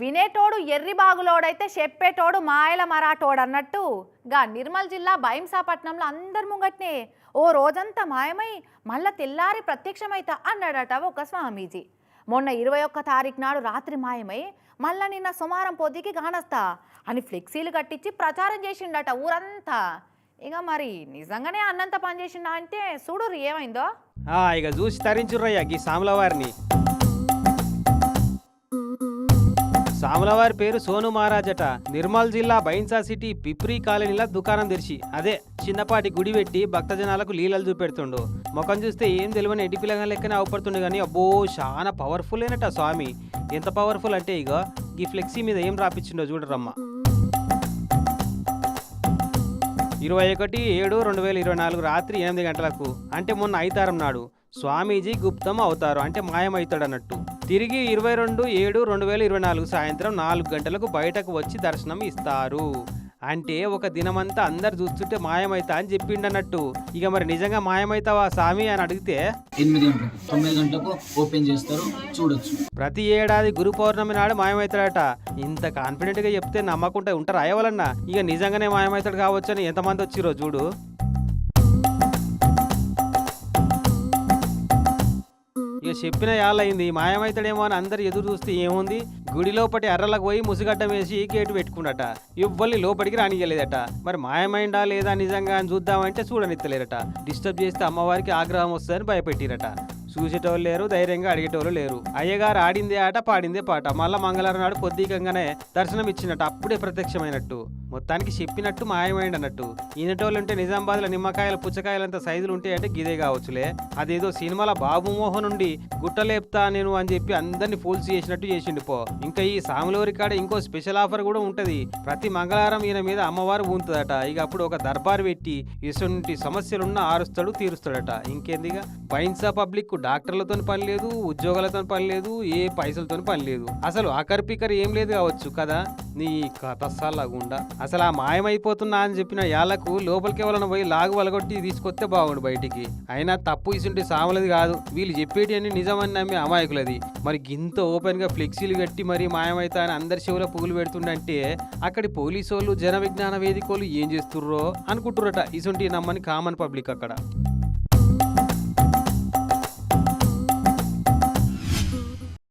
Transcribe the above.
వినేటోడు ఎర్రి బాగులోడైతే చెప్పేటోడు మాయల మరాటోడు అన్నట్టు గా నిర్మల్ జిల్లా భయంసాపట్నంలో అందరి ముంగట్నే ఓ రోజంతా మాయమై మళ్ళా తెల్లారి ప్రత్యక్షమైతా అన్నాడట ఒక స్వామీజీ. మొన్న ఇరవై ఒక్క తారీఖు నాడు రాత్రి మాయమై మళ్ళా నిన్న సుమారం పొద్దుకి కానస్తా అని ఫ్లెక్సీలు కట్టించి ప్రచారం చేసిండట ఊరంతా. ఇక మరి నిజంగానే అన్నంత పనిచేసిండా అంటే చూడు ఏమైందో? ఇక చూసి తరించుర్రయ్యా గీ సాముల వారిని. సాములవారి పేరు సోను మహారాజట. నిర్మల్ జిల్లా బైన్సా సిటీ పిప్రి కాలనీల దుకాణం తెరిచి. అదే చిన్నపాటి గుడి పెట్టి భక్తజనాలకు లీలలు చూపెడుతుండు. ముఖం చూస్తే ఏం తెలియని ఎడ్డి పిల్లగా లెక్కనే అవపడుతుండే కానీ అబ్బో చాలా పవర్ఫుల్ అయినట స్వామి. ఎంత పవర్ఫుల్ అంటే ఇక ఈ ఫ్లెక్సీ మీద ఏం రాపిచ్చిండో చూడరమ్మ. ఇరవై ఒకటి ఏడు రెండు వేల ఇరవై నాలుగు రాత్రి ఎనిమిది గంటలకు అంటే మొన్న ఐతారం నాడు. స్వామీజీ గుప్తం అవుతారు. అంటే మాయమవుతాడు అన్నట్టు తిరిగి ఇరవై రెండు ఏడు రెండు వేల ఇరవై నాలుగు సాయంత్రం నాలుగు గంటలకు బయటకు వచ్చి దర్శనం ఇస్తారు. అంటే ఒక దినమంతా అందరు చూస్తుంటే మాయమైతా అని చెప్పిండన్నట్టు. ఇక మరి నిజంగా మాయమైతావా స్వామి అని అడిగితే? ఎనిమిది గంటలకు తొమ్మిది గంటలకు ఓపెన్ చేస్తారు చూడొచ్చు. ప్రతి ఏడాది గురు పౌర్ణమి నాడు మాయమవుతాడట ఇంత కాన్ఫిడెంట్గా చెప్తే నమ్మకుంటే ఉంటారా అయ్యవలన్నా ఇక నిజంగానే మాయమవుతాడు కావచ్చు అని ఎంతమంది వచ్చిరో చూడు. ఇక చెప్పిన యాళ్ళయింది మాయమైతాడేమో అని అందరు ఎదురు చూస్తే ఏముంది? గుడి లోపటి ఎర్రలకు పోయి ముసుగడ్డం వేసి గేటు పెట్టుకున్నట ఇవ్వల్ని లోపలికి రానియలేదట మరి మాయమైందా లేదా నిజంగా అని చూద్దామంటే చూడనిత్తలేరట. డిస్టర్బ్ చేస్తే అమ్మవారికి ఆగ్రహం వస్తుందని భయపెట్టిరట. చూసేటోళ్ళు లేరు ధైర్యంగా అడిగేటోళ్ళు లేరు. అయ్యగారు ఆడిందే ఆట పాడిందే పాట. మళ్ళా మంగళవారం నాడు పొద్దుకంగానే దర్శనం ఇచ్చినట్టు అప్పుడే ప్రత్యక్షమైనట్టు. మొత్తానికి చెప్పినట్టు మాయమైంది అన్నట్టు. ఈనటోళ్ళుంటే నిజామాబాద్లో నిమ్మకాయల పుచ్చకాయలంత సైజులు ఉంటాయి అంటే గిదే కావచ్చులే. అదేదో సినిమాల బాబు నుండి గుట్టలేపుతా నేను అని చెప్పి అందరిని ఫోల్స్ చేసినట్టు చేసిండు పో. ఇంకా ఈ సాములూరి కాడ ఇంకో స్పెషల్ ఆఫర్ కూడా ఉంటది. ప్రతి మంగళవారం ఈయన మీద అమ్మవారు ఊంతుందట. ఇక అప్పుడు ఒక దర్బార్ పెట్టి ఇటువంటి సమస్యలున్న ఆరుస్తాడు తీరుస్తాడట. ఇంకేందిగా? బైన్సా పబ్లిక్ డాక్టర్లతో పని లేదు ఉద్యోగాలతో పని లేదు ఏ పైసలతో పని లేదు. అసలు ఆఖరి పికర్ ఏం లేదు కావచ్చు కదా? నీ కథసాలాగుండా. అసలు ఆ మాయమైపోతున్నా అని చెప్పిన యాళ్ళకు లోపలికి ఎవరైనా పోయి లాగు వలగొట్టి తీసుకొస్తే బాగుండు బయటికి. అయినా తప్పు ఇసుంటి సామలది కాదు. వీళ్ళు చెప్పేటి అని నిజమని నమ్మి అమాయకులది. మరి గింత ఓపెన్గా ఫ్లెక్సీలు కట్టి మరి మాయమైతా అని అందరి చెవుల పువ్వులు పెడుతుండంటే అక్కడి పోలీసు వాళ్ళు జన విజ్ఞాన వేదికలు ఏం చేస్తుర్రో అనుకుంటురట ఇసుంటి నమ్మని కామన్ పబ్లిక్ అక్కడ.